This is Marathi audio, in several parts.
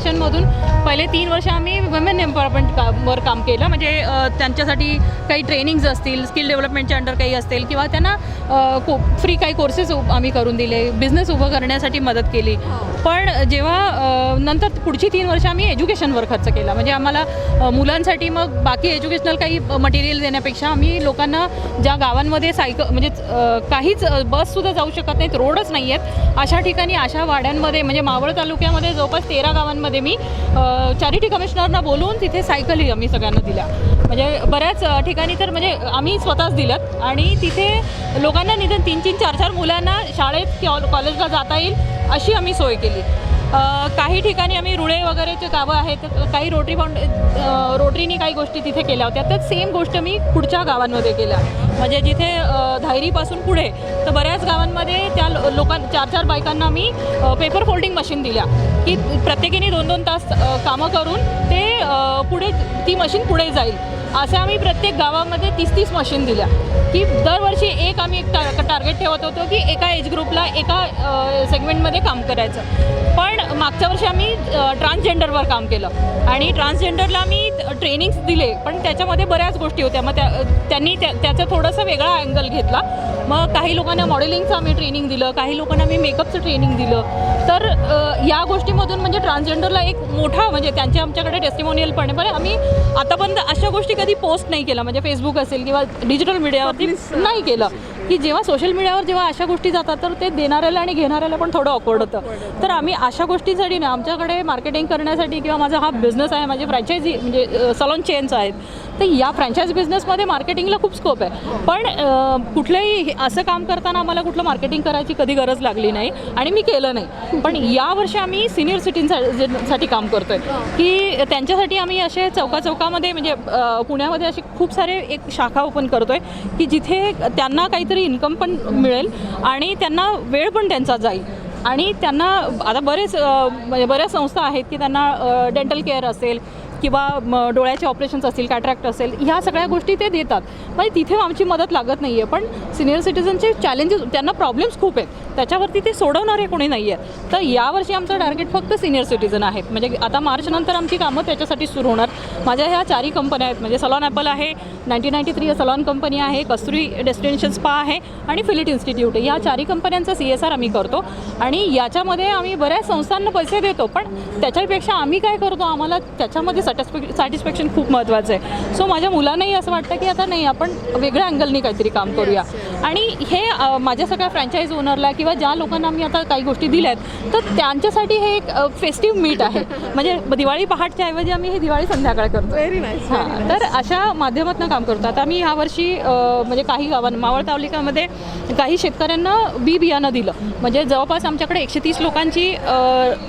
फाउंडेशनमधून पहिले तीन वर्ष आम्ही वुमेन एम्पॉवरमेंट कामवर काम केलं. म्हणजे त्यांच्यासाठी काही ट्रेनिंग्ज असतील स्किल डेव्हलपमेंटच्या अंडर काही असतील किंवा त्यांना को फ्री काही कोर्सेस आम्ही करून दिले. बिझनेस उभं करण्यासाठी मदत केली. पण जेव्हा नंतर पुढची तीन वर्ष आम्ही एज्युकेशनवर खर्च केला. म्हणजे आम्हाला मुलांसाठी मग बाकी एज्युकेशनल काही मटेरियल देण्यापेक्षा आम्ही लोकांना ज्या गावांमध्ये सायकल म्हणजे काहीच बससुद्धा जाऊ शकत नाहीत रोडच नाही आहेत अशा ठिकाणी अशा वाड्यांमध्ये म्हणजे मावळ तालुक्यामध्ये जवळपास तेरा गावांमध्ये मध्ये मी चॅरिटी कमिशनरना बोलवून तिथे सायकलही आम्ही सगळ्यांना दिल्या. म्हणजे बऱ्याच ठिकाणी तर म्हणजे आम्ही स्वतःच दिल्यात आणि तिथे लोकांना निधन तीन तीन चार चार मुलांना शाळेत किंवा कॉलेजला जाता येईल अशी आम्ही सोय केली. काही ठिकाणी आम्ही रुळे वगैरेचे गावं आहेत काही रोटरी फाउंड रोटरीने रोटरीनी काही गोष्टी तिथे केल्या होत्या. तर सेम गोष्ट मी पुढच्या गावांमध्ये केल्या. म्हणजे जिथे धायरीपासून पुढे तर बऱ्याच गावांमध्ये त्या लोकां चार चार बायकांना मी पेपर फोल्डिंग मशीन दिल्या. की प्रत्येकीने दोन दोन तास कामं करून ते पुढे ती मशीन पुढे जाईल. असं आम्ही प्रत्येक गावामध्ये तीस तीस मशीन दिल्या. की दरवर्षी एक आम्ही एक टा टार्गेट ठेवत होतो की एका एज ग्रुपला एका सेगमेंटमध्ये काम करायचं. पण मागच्या वर्षी आम्ही ट्रान्सजेंडरवर काम केलं. आणि ट्रान्सजेंडरला आम्ही ट्रेनिंग्स दिले पण त्याच्यामध्ये बऱ्याच गोष्टी होत्या. मग त्या त्यांनी त्या त्याचा थोडासा वेगळा अँगल घेतला. मग काही लोकांना मॉडेलिंगचं आम्ही ट्रेनिंग दिलं काही लोकांना आम्ही मेकअपचं ट्रेनिंग दिलं. तर या गोष्टीमधून म्हणजे ट्रान्सजेंडरला एक मोठा म्हणजे त्यांच्या आमच्याकडे टेस्टिमोनियल पण आहे. पण आम्ही आतापर्यंत अशा गोष्टी कधी पोस्ट नाही केल्या. म्हणजे फेसबुक असेल किंवा डिजिटल मीडियावरती नाही केलं. की जेव्हा सोशल मीडियावर जेव्हा अशा गोष्टी जातात तर ते देणाऱ्याला आणि घेणाऱ्याला पण थोडं ऑकवर्ड होतं. तर आम्ही अशा गोष्टींसाठी ना आमच्याकडे मार्केटिंग करण्यासाठी किंवा माझा हा बिझनेस आहे माझे फ्रँचायझी म्हणजे सलॉन चेन्स आहेत. तर या फ्रँचायझ बिझनेसमध्ये मार्केटिंगला खूप स्कोप आहे. पण कुठलंही हे- असं काम करताना आम्हाला कुठलं मार्केटिंग करायची कधी गरज लागली नाही आणि मी केलं नाही. पण यावर्षी आम्ही सिनियर सिटीजनसाठी काम करतो आहे की त्यांच्यासाठी आम्ही असे चौका चौकामध्ये म्हणजे पुण्यामध्ये असे खूप सारे एक शाखा ओपन करतो आहे की जिथे त्यांना काहीतरी इन्कम पण मिळेल आणि त्यांना वेळ पण त्यांचा जाईल. आणि त्यांना आता बरेच म्हणजे बऱ्याच संस्था आहेत की त्यांना डेंटल केअर असेल किंवा डोळ्याचे ऑपरेशन्स असतील कॅट्रॅक्ट असेल ह्या सगळ्या गोष्टी ते देतात. म्हणजे तिथे आमची मदत लागत नाही आहे पण सिनियर सिटीजनचे चॅलेंजेस त्यांना प्रॉब्लेम्स खूप आहेत. त्याच्यावरती ते सोडवणारे कोणी नाही आहेत तर यावर्षी आमचं टार्गेट फक्त सिनियर सिटीजन आहेत म्हणजे आता मार्चनंतर आमची कामं त्याच्यासाठी सुरू होणार. माझ्या ह्या चारही कंपन्या आहेत. म्हणजे सलॉन ॲपल आहे nineteen ninety three salon company आहे कस्तुरी डेस्टिनेशन स्पा आहे आणि फिलिट इन्स्टिट्यूट आहे. या चारही कंपन्यांचा सी एस आर आम्ही करतो आणि याच्यामध्ये आम्ही बऱ्याच संस्थांना पैसे देतो पण त्याच्यापेक्षा आम्ही काय करतो आम्हाला त्याच्यामध्ये सॅटिस्फॅक् सॅटिस्फॅक्शन खूप महत्त्वाचं आहे. सो माझ्या मुलांनाही असं वाटतं की आता नाही आपण वेगळ्या अँगलनी काहीतरी काम करूया. आणि हे माझ्या सगळ्या फ्रँचाईज ओनरला किंवा ज्या लोकांना मी आता काही गोष्टी दिल्या आहेत तर त्यांच्यासाठी हे एक फेस्टिव्ह मीट आहे. म्हणजे दिवाळी पहाटच्या ऐवजी आम्ही हे दिवाळी संध्याकाळ करतो. व्हेरी नाईस हां तर अशा माध्यमातून काम करतो. आता आम्ही ह्यावर्षी म्हणजे काही गावां मावळ तालुक्यामध्ये काही शेतकऱ्यांना बी बियाणं दिलं. म्हणजे जवळपास आमच्याकडे एकशे तीस लोकांची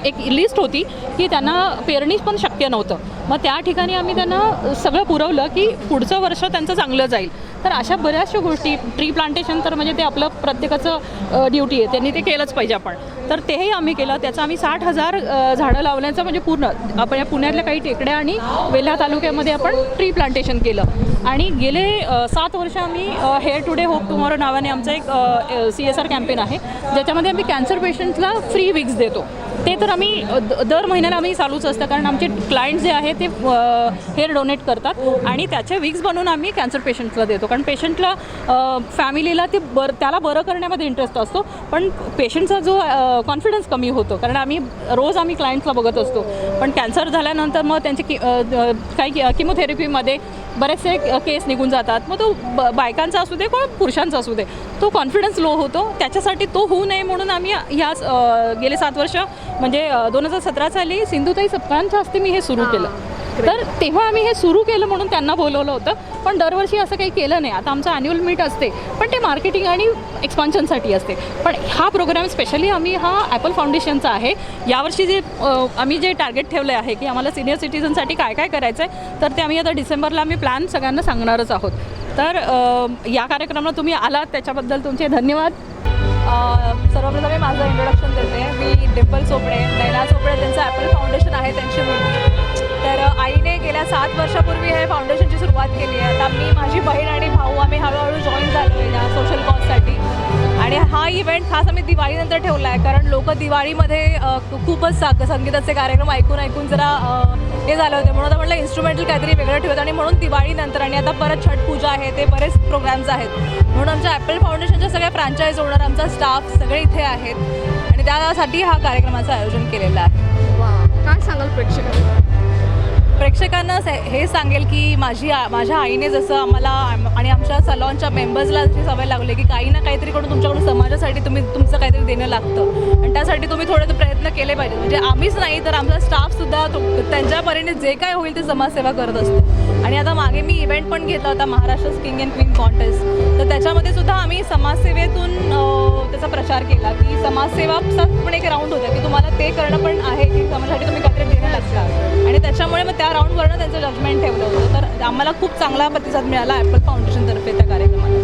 एक लिस्ट होती की त्यांना पेरणी पण शक्य नव्हतं. मग त्या ठिकाणी आम्ही त्यांना सगळं पुरवलं की पुढचं वर्ष त्यांचं चांगलं जाईल. तर अशा बऱ्याचशा गोष्टी ट्री प्लांटेशन तर म्हणजे ते आपलं प्रत्येकाचं ड्युटी आहे. त्यांनी ते केलंच पाहिजे आपण. तर तेही आम्ही केलं. त्याचं आम्ही साठ हजार झाडं लावण्याचं म्हणजे पूर्ण आपण या पुण्यातल्या काही टेकड्या आणि वेल्हा तालुक्यामध्ये आपण ट्री प्लांटेशन केलं. आणि गेले सात वर्ष आम्ही हेअर टुडे होप टुमॉरो नावाने आमचं एक सी एस आर कॅम्पेन आहे. ज्याच्यामध्ये आम्ही कॅन्सर पेशंट्सला फ्री विक्स देतो. ते तर आम्ही द- दर महिन्याला आम्ही चालूच असतं. कारण आमचे क्लायंट जे आहे ते हेअर डोनेट करतात. आणि त्याचे विक्स बनवून आम्ही कॅन्सर पेशंट्सला देतो. कारण पेशंटला फॅमिलीला ते बर त्याला बरं करण्यामध्ये इंटरेस्ट असतो. पण पेशंटचा जो कॉन्फिडन्स कमी होतो. कारण आम्ही रोज आम्ही क्लायंट्सला बघत असतो. पण कॅन्सर झाल्यानंतर मग त्यांचे कि काही किमोथेरपीमध्ये बरेचसे केस निघून जातात. मग तो ब बायकांचा असू दे किंवा पुरुषांचा असू दे तो कॉन्फिडन्स लो होतो. त्याच्यासाठी तो होऊ नये म्हणून आम्ही ह्या गेले सात वर्ष म्हणजे दोन हजार सतरा साली सिंधुताई सपकाळांच्या हस्ते मी हे सुरू केलं. तर तेव्हा आम्ही हे सुरू केलं म्हणून त्यांना बोलवलं होतं. पण दरवर्षी असं काही केलं नाही. आता आमचं ॲन्युअल मीट असते पण ते मार्केटिंग आणि एक्सपान्शनसाठी असते. पण हा प्रोग्राम स्पेशली आम्ही हा ॲपल फाउंडेशनचा आहे. यावर्षी जे आम्ही जे टार्गेट ठेवलं आहे की आम्हाला सिनियर सिटीजनसाठी काय काय करायचं आहे तर ते आम्ही आता डिसेंबरला आम्ही प्लॅन सगळ्यांना सांगणारच आहोत. तर या कार्यक्रमाला तुम्ही आलात त्याच्याबद्दल तुमचे धन्यवाद. सर्वप्रथम मी माझं इंट्रोडक्शन देते. मी डिम्पल चोपडे नैना चोपडे त्यांचं ॲपल फाउंडेशन आहे त्यांची तर आईने गेल्या सात वर्षापूर्वी हे फाउंडेशनची सुरुवात केली आहे. आता मी माझी बहीण आणि भाऊ आम्ही हळूहळू जॉईन झालो आहे या सोशल कॉजसाठी आणि हा इव्हेंट खास आम्ही दिवाळीनंतर ठेवला आहे कारण लोक दिवाळीमध्ये खूपच सा संगीताचे कार्यक्रम ऐकून ऐकून जरा हे झाले होते. म्हणून आता म्हटलं इन्स्ट्रुमेंटल काहीतरी वेगळं ठेवत आणि म्हणून दिवाळीनंतर आणि आता परत छठ पूजा आहे ते बरेच प्रोग्राम्स आहेत. म्हणून आमच्या ॲपल फाउंडेशनच्या सगळ्या फ्रँचाईज ओनर आमचा स्टाफ सगळे इथे आहेत. आणि त्यासाठी हा कार्यक्रमाचं आयोजन केलेलं आहे. वा काय सांगाल प्रेक्षकांना? प्रेक्षकांना हे सांगेल की माझी माझ्या आईने जसं आम्हाला आणि आमच्या सलॉनच्या मेंबर्सला जी सवय लागली की काही ना काहीतरी करून तुमच्याकडून समाजासाठी तुम्ही तुमचं काहीतरी देणं लागतं. आणि त्यासाठी तुम्ही थोडे प्रयत्न केले पाहिजे म्हणजे आम्हीच नाही तर आमचा स्टाफसुद्धा तो- त्यांच्या परीने जे काय होईल ते समाजसेवा करत असतो. आणि आता मागे मी इव्हेंट पण घेतला होता Maharashtra king and queen contest तर त्याच्यामध्ये सुद्धा आम्ही समाजसेवेतून त्याचा प्रचार केला की समाजसेवाचा पण एक राऊंड होता की तुम्हाला ते करणं पण आहे की समाजासाठी तुम्ही काहीतरी देणं आणि त्याच्यामुळे मग त्या राऊंडवरनं त्यांचं जजमेंट ठेवलं होतं. तर आम्हाला खूप चांगला प्रतिसाद मिळाला ॲपल फाउंडेशनतर्फे त्या कार्यक्रमाला